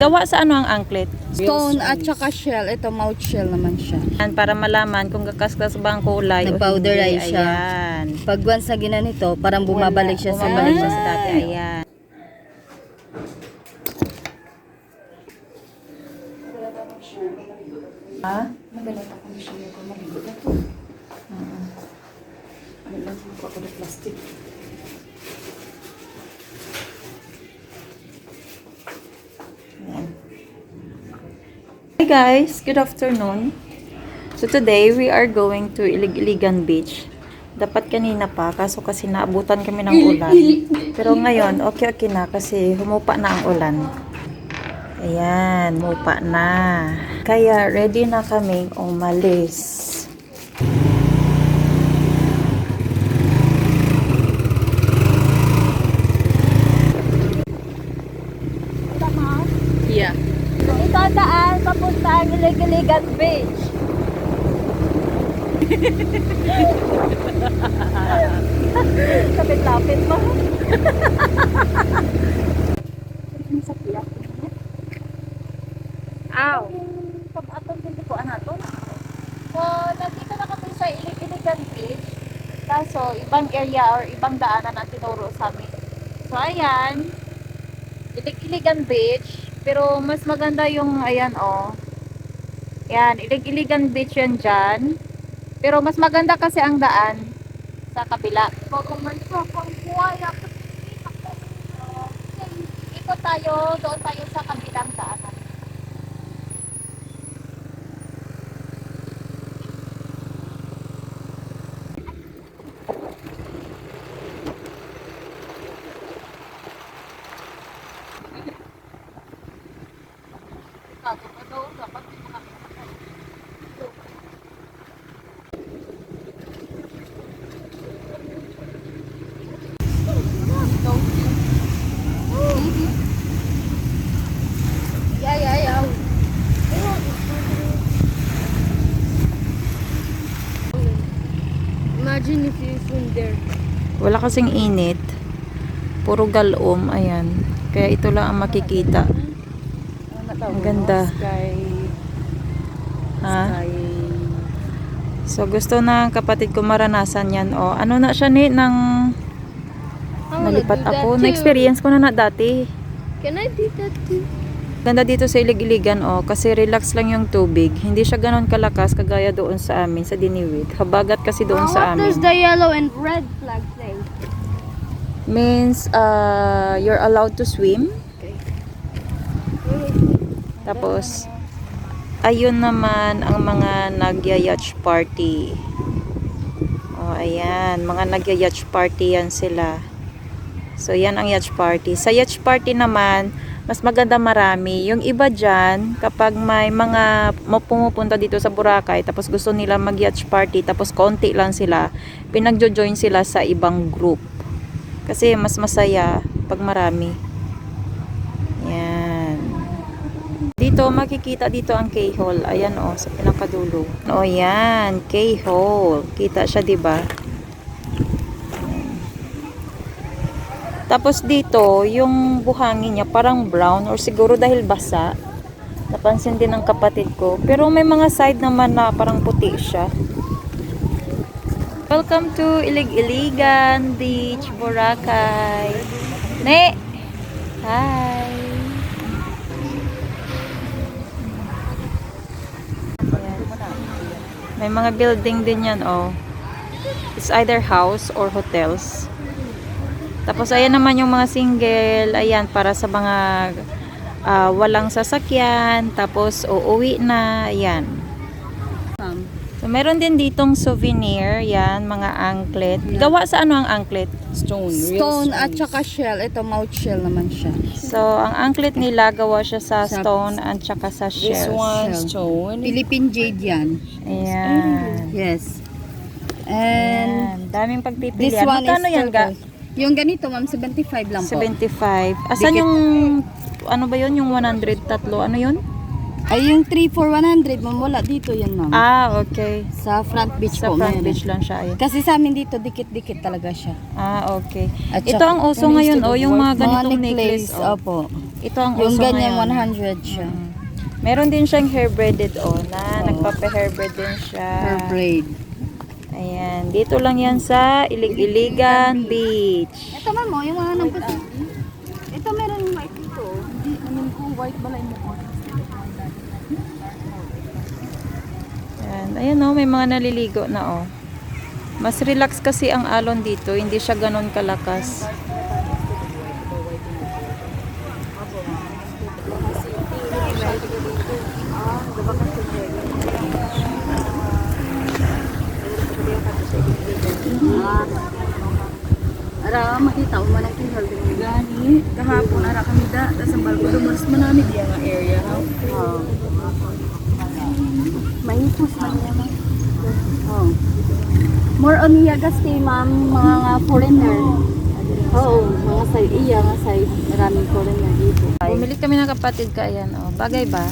Gawa sa ano ang anklet? Stone at saka shell. Ito, mouth shell naman siya. Yan, para malaman kung kakaskas ba ang kulay o Nag-powderize siya. Ayan. Pag once na ginanito, parang bumabalik siya sa Bumabalik siya sa dati. Ayan. Ha? Nagalata ko na siya ko maligo na to. Ano lang ko ako ng plastic. Guys, good afternoon. So today we are going to Ilig-Iligan Beach. Dapat kanina pa, kaso kasi naabutan kami ng ulan. Pero ngayon, okay-okay na kasi humupa na ang ulan. Ayan, humupa na. Kaya ready na kaming umalis. Yeah. Daan papunta ang Ilig-Iligan Beach. Kapit-lapit pa. Aw. Pag-atong din ko anato. So, nandito na kami sa Ilig-Iligan Beach. Kaso, ibang area or ibang daanan ang tinuro sa amin. So, ayan. Ilig-Iligan Beach. Pero mas maganda yung, ayan, oh. Yan, Ilig-Iligan Beach yan dyan. Pero mas maganda kasi ang daan sa kabila. Ikot tayo, doon tayo sa kabilang daanan. Imagine if you there. Wala kasing init. Puro galom, ayan. Kaya ito lang ang makikita. Ang ganda. Sky. Ha? Sky. So gusto na kapatid ko maranasan yan. O, ano na siya ni nang nalipat ako. Na-experience ko na na dati. Can I do that too? Ganda dito sa Ilig-Iligan o kasi relax lang yung tubig. Hindi siya ganon kalakas kagaya doon sa amin sa Diniwit. Habagat kasi doon sa what does amin. the yellow and red flag say? Means uh, you're allowed to swim. Tapos ayun naman ang mga nagya-yacht party. O ayan, mga nagya-yacht party yan sila. So yan ang yacht party. Sa yacht party naman, mas maganda marami. Yung iba dyan, kapag may mga pumupunta dito sa Boracay, tapos gusto nila mag-yacht party, tapos konti lang sila, pinagjo-join sila sa ibang group. Kasi mas masaya pag marami. Yan. Dito, makikita dito ang K-hole. Ayan o, sa pinakadulo. O yan, K-hole. Kita siya, ba? Tapos dito, yung buhangin niya parang brown or siguro dahil basa. Napansin din ng kapatid ko. Pero may mga side naman na parang puti siya. Welcome to Ilig-Iligan Beach, Boracay. Ne! Hi! May mga building din yan, oh. It's either house or hotels. Tapos ayan naman yung mga single, ayan para sa mga ah, walang sasakyan, tapos uuwi na, ayan. Meron din ditong souvenir, yan, mga anklet. Gawa sa ano ang anklet? stone. Stone at saka shell. Ito, mouth shell naman siya. So ang anklet nila gawa siya sa Sa- stone at saka sa This shells. one Shell. stone. Philippine jade yan. Ayan. Yes. And Ayan. Daming pagpipilian. this one Magkano is yan ga? turquoise. Yung ganito, ma'am, 75 lang po. 75. Asan Dikit. yung ano ba yun? Yung 100 tatlo? Ano yun? Ay, yung 3 for 100, ma'am, wala dito yan, ma'am. Ah, okay. Sa front beach Sa po. front meron. beach lang siya. Ayun. Kasi sa amin dito, dikit-dikit talaga siya. Ah, okay. At Ito ang uso ngayon, oh, yung mga Mga ganitong necklace, necklace. oh. opo. Ito ang Yung uso ganyan, ngayon. 100 siya. Mm. Meron din siyang hair braided oh, na Oo. nagpapa-hair braid din siya. Hair braid. Ayan, dito lang yan sa Ilig-Iligan Beach. Ito man mo, yung mga nagpasa. Ito meron yung white dito. Hindi, ano ko, white balay mo ko. Ayan, ayan oh, may mga naliligo na oh. Mas relax kasi ang alon dito, hindi siya ganon kalakas. Ara, makita ko man ang tingal din. Gani, kahapon ara kami da, tas ang balko dumas manami diya nga area. Oo. Mahipos man niya ma'am. Oo. More on iya gaste ma'am, mga nga foreigner. Oo, mga say iya nga say maraming foreigner dito. Bumili kami ng kapatid ka, ayan oh. Bagay ba?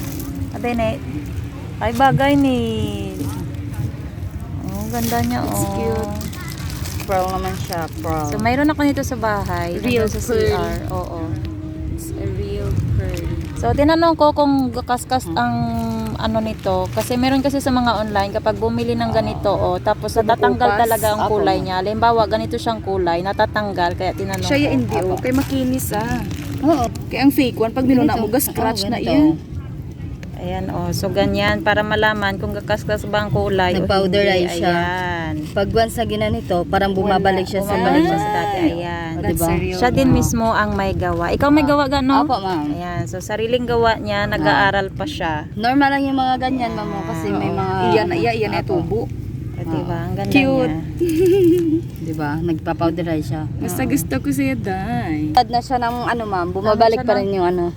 Abay ne. Ay bagay ni. Oh, ganda niya oh. It's cute. Pearl naman siya, pearl. So mayroon ako nito sa bahay. Real sa pearl. CR. Oo. It's a real pearl. So, tinanong ko kung kaskas ang ano nito. Kasi meron kasi sa mga online, kapag bumili ng ganito, oh, tapos natatanggal Kumukupas. talaga ang Apo. kulay niya. Halimbawa, ganito siyang kulay, natatanggal. Kaya tinanong Siya ya ko. hindi oh. Kay makinis ah. Oo. Kaya ang fake one, pag binuna mo, ga-scratch Oo, na ganito. iya. Ayan, oh. So, ganyan. Para malaman kung kakaskas ba ang kulay o Nag-powderize hindi. siya. Ayan. Pag once na ginanito, parang bumabalik siya sa Bumabalik siya balik sa dati. Ayan. O, That's diba? Siya din mismo ang may gawa. Ikaw may gawa gano? Opo, ma'am. Ayan. So, sariling gawa niya. Nag-aaral pa siya. Normal lang yung mga ganyan, ma'am, mo, kasi may mga... Iyan na iya, iyan na Opo. tubo. O, diba? Ang ganda Cute. niya. Di ba? Nagpa-powderize siya. Basta gusto ko siya dai. Bad na siya ng ano, ma'am. Bumabalik pa rin yung ano.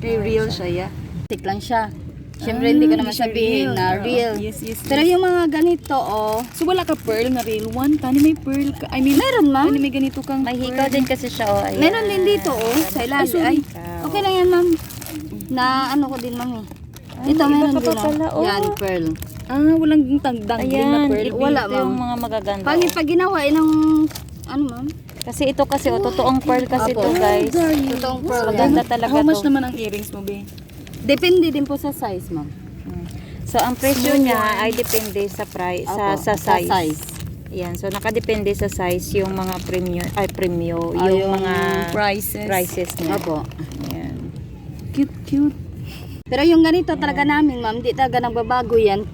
Kay real siya ya. Stick lang siya. Siyempre, hindi ko naman siya sabihin na Oo. real. Yes, yes. Pero yung mga ganito, oh, So wala ka pearl na real one. Tani may pearl ka. I mean, meron, ma'am. tani may ganito kang May hikaw din kasi siya. Oh, ayan. Meron din dito, oh, sa ilalim. Ay, Hikaw. okay lang yan, ma'am. Na ano ko din, ma'am, eh. Ay, Ito, iba meron ka pa din, pala, oh. oh. Yan, pearl. Ah, walang tagdang din na Ayan, pearl. ito Wala, yung ma'am. mga magaganda. Pag, oh. pag ginawa, eh, ng, ano, ma'am? Kasi ito kasi, oh, totoong pearl kasi Apo. ito, guys. Totoong pearl Maganda yan. talaga How much to. naman ang earrings mo, be? Depende din po sa size, ma'am. Mm. So, ang presyo Small niya one. ay depende sa price, sa, Opo, sa size. Sa size. Yan, so nakadepende sa size yung mga premium, ay premium, Ah, yung, yung mga Prices. prices niya. Opo. Yan. Cute, cute. Pero yung ganito talaga namin, ma'am, di talaga nagbabago yan.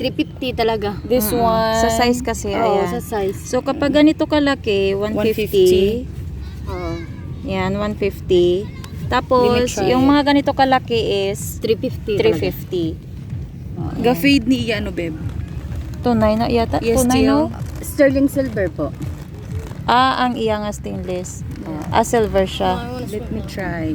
350 talaga. This Mm-mm. one. Sa size kasi, Oo, ayan. sa size. So, kapag ganito kalaki, 150. 150. Oo. Yan, 150. Tapos, yung mga ganito kalaki is 350 talaga. 350. Ga-fade ni iya, ano, babe? Tunay na yata? Yes, Tunay no? Sterling silver po. Ah, ang iya nga stainless. Ah, silver siya. Let me try.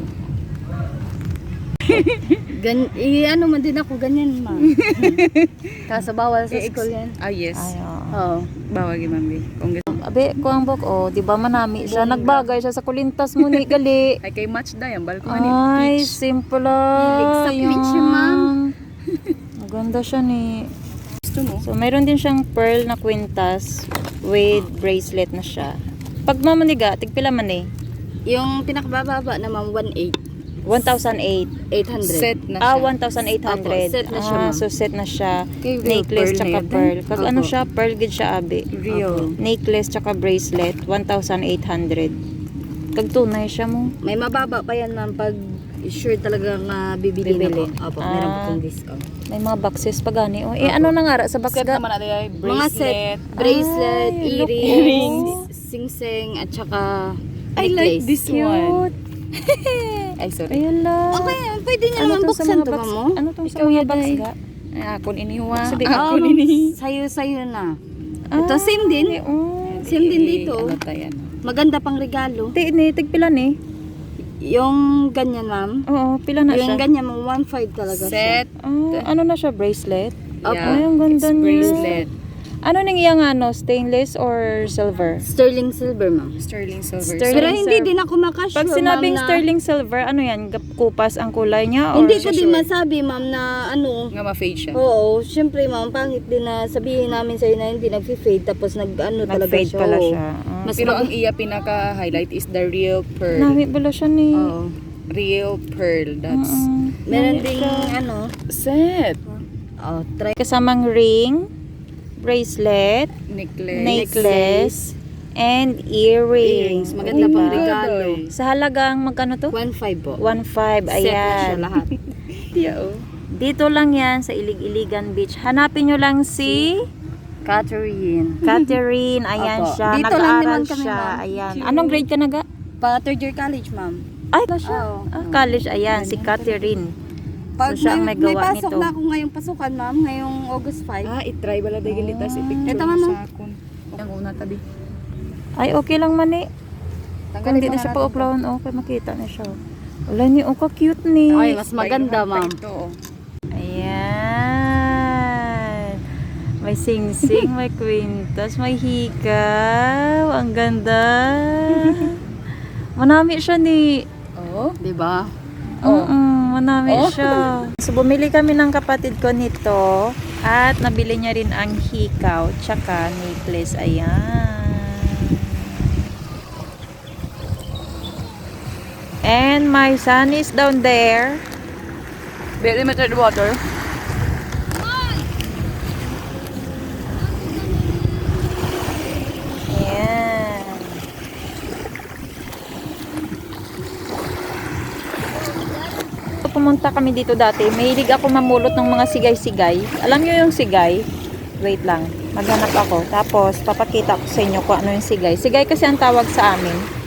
Gan i ano man din ako ganyan, ma'am. Kaso bawal sa I-ex- school yan. Ah, yes. Ay, oo. Oo. Bawag yung mami. Kung Abe, kuang bok, oh, di ba manami siya? Nagbagay siya sa kulintas mo ni gali. Ay, kay match da yan. Balko ni Ay, peach. simple Hilig sa lang. peach ma'am. Maganda siya ni. Gusto mo? So, mayroon din siyang pearl na kwintas with bracelet na siya. Pag mamaniga, tigpila man eh. Yung pinakabababa naman 18 1,008. 800. Set na Ah, siya. 1,800. Opo, set na siya, ah, ma'am. so set na siya. Kay Necklace pearl tsaka na yun. pearl. Kasi Opo. ano siya, pearl gid siya abi. Real. Necklace tsaka bracelet, 1,800. Kag tunay siya mo. May mababa pa yan, ma'am, pag sure talaga nga bibili, Bibili. na po. Opo, meron po Ah. discount. May mga boxes pa gani. Oh, eh, ano nangara sa box Set ga? naman natin ay Mga bracelet. set, bracelet, Ay, look, earrings, sing-sing, at saka I like necklace. this one. Ay, sorry. Ayan lang. Okay, pwede niya Ano naman buksan to, ma'am. oh. Ano to sa Ikaw mga yan, box Day. ga? Ay, ako niniwa. Sabi- Ah, nini. Sayo-sayo na. Ah, Ito, same din. Oh. Same din dito. Ano tayo, ano? Maganda pang regalo. Ti ni tigpila ni. Yung ganyan, ma'am. Oo, pila na Yung siya. ganyan, mga 1.5 talaga siya. Set. Ah, ano na siya bracelet? Opo. Ay, ang ganda It's niya. bracelet. Ano nang iyang ano, stainless or silver? Sterling silver, ma'am. Sterling silver. Sterling Pero hindi silver. din ako makasure, Pag sinabing ma'am, na, sterling silver, ano yan? Gap- Kupas ang kulay niya? Or Hindi ko din masabi, ma'am, na ano, Nga ma-fade siya. Oo, syempre ma'am, pangit din na sabihin namin sa'yo na hindi nag-fade tapos nag-ano talaga nag-fade siya. pala oo. siya? Ah. Mas Pero mag- ang iya pinaka-highlight is the real pearl. Nami pala siya ni. Oo. Real pearl. That's Mm-mm. Meron ding ano, set. oh, try Kasamang ring, bracelet, Necklace. necklace, and earrings. earrings. Maganda Diba? pang regalo. Sa halagang magkano to? 1.5 po. 1.5, Set na siya ayan. lahat. Yeah, oh. Dito lang yan sa Ilig-Iligan Beach. Hanapin nyo lang si Catherine. Catherine. Ayan Opo. siya. Dito lang Nag-aaral naman kami, siya. ma'am. Ayan. Anong grade ka naga? Pa third year college, ma'am. Ay, ba siya? Oo. Ah, college. Ayan, si Catherine. Pag So, siya may, may gawa pasok nito. na ako ngayong pasukan, ma'am, ngayong August 5. Ah, itry bala dahil litas i-picture Ito, ma'am. sa akon. Ang una tabi. Ay, okay lang man eh. Kung hindi na siya pa uplawan, okay, makita na siya. Wala ni, oh, ka-cute ni. Ay, mas maganda, ma'am. Ito, oh. Ayan. May sing-sing, may kwintas, may hikaw. Ang ganda. Manami siya ni... Oh. Di ba? Oo, manami Oh. siya. So, bumili kami ng kapatid ko nito. At nabili niya rin ang hikaw, tsaka necklace. Ayan. And my son is down there. Very limited water. Ayan. Pumunta kami dito dati. Mahilig ako mamulot ng mga sigay-sigay. Alam niyo yung sigay? Wait lang. Maghanap ako. Tapos, papakita ko sa inyo kung ano yung sigay. Sigay kasi ang tawag sa amin.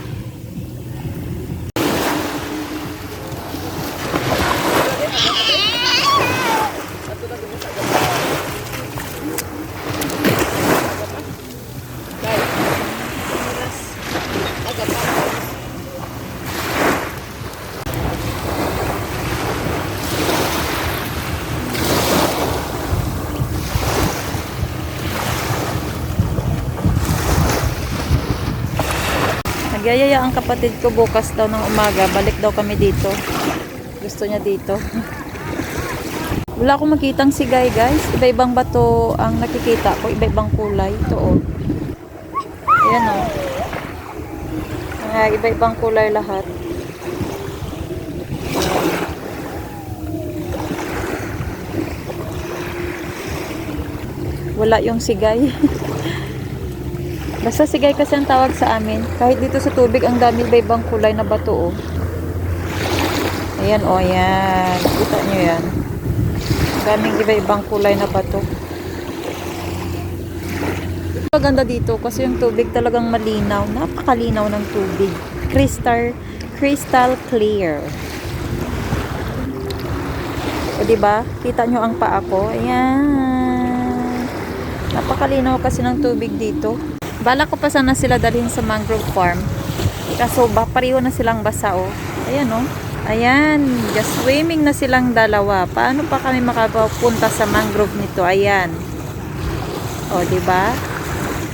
Ang kapatid ko bukas daw ng umaga. Balik daw kami dito. Gusto niya dito. Wala akong makitang sigay guys. Iba-ibang bato ang nakikita ko. Iba-ibang kulay. Ito oh. Ayan oh. Mga iba-ibang kulay lahat. Wala yung sigay. Basta sigay kasi ang tawag sa amin. Kahit dito sa tubig, ang dami iba-ibang kulay na bato, oh. Ayan, oh, ayan. Kita nyo yan. Ang daming iba-ibang kulay na bato. Maganda dito kasi yung tubig talagang malinaw. Napakalinaw ng tubig. Crystal, crystal clear. O, diba? Kita nyo ang paa ko. Ayan. Napakalinaw kasi ng tubig dito. Bala ko pa sana sila dalhin sa mangrove farm. Kaso ba, pareho na silang basa oh. Ayan oh. Ayan, just swimming na silang dalawa. Paano pa kami makapunta sa mangrove nito? Ayan. O, di ba?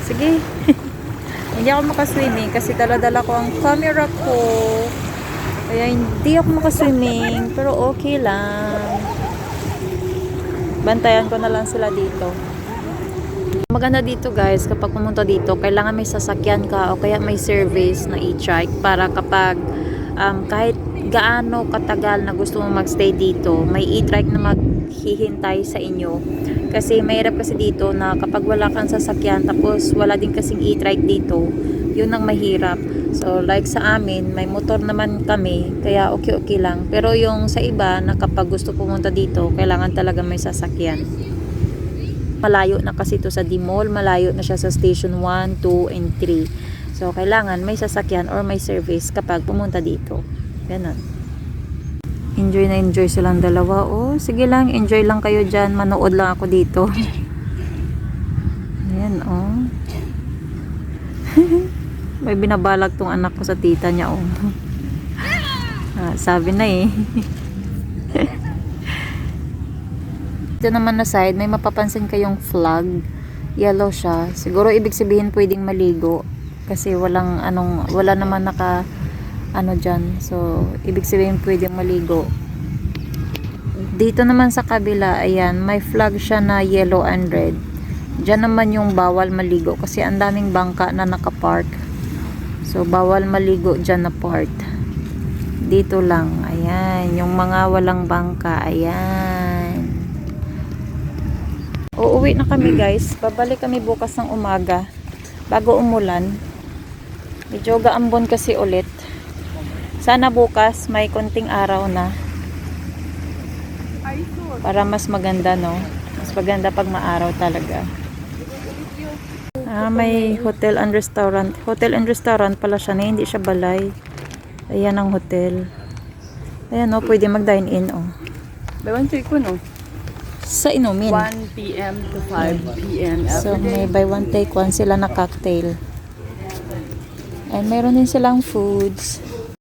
Sige. hindi ako makaswimming kasi dala-dala ko ang camera ko. Kaya hindi ako makaswimming, pero okay lang. Bantayan ko na lang sila dito. Maganda dito guys, kapag pumunta dito, kailangan may sasakyan ka o kaya may service na e-trike para kapag um, kahit gaano katagal na gusto mo magstay dito, may e-trike na maghihintay sa inyo. Kasi mahirap kasi dito na kapag wala kang sasakyan tapos wala din kasing e-trike dito, yun ang mahirap. So like sa amin, may motor naman kami, kaya okay-okay lang. Pero yung sa iba na kapag gusto pumunta dito, kailangan talaga may sasakyan malayo na kasi to sa Dimol, malayo na siya sa station 1, 2, and 3. So, kailangan may sasakyan or may service kapag pumunta dito. Ganon. Enjoy na enjoy silang dalawa. Oh, sige lang, enjoy lang kayo dyan. Manood lang ako dito. Ayan, oh. may binabalag tong anak ko sa tita niya, oh. Ah, sabi na eh. Dito naman na side, may mapapansin kayong flag. Yellow siya. Siguro ibig sabihin pwedeng maligo. Kasi walang anong, wala naman naka, ano dyan. So, ibig sabihin pwedeng maligo. Dito naman sa kabila, ayan, may flag siya na yellow and red. Diyan naman yung bawal maligo kasi ang daming bangka na nakapark. So, bawal maligo dyan na part. Dito lang. Ayan. Yung mga walang bangka. Ayan. Uuwi na kami guys. Babalik kami bukas ng umaga. Bago umulan. Medyo gaambon kasi ulit. Sana bukas may konting araw na. Para mas maganda no. Mas maganda pag maaraw talaga. Ah, may hotel and restaurant. Hotel and restaurant pala siya na hindi siya balay. Ayan ang hotel. Ayan oh, pwede mag-dine in oh. By one take one, oh. Sa inumin. 1 p.m. to 5 p.m. So may buy one take one sila na cocktail. And meron din silang foods.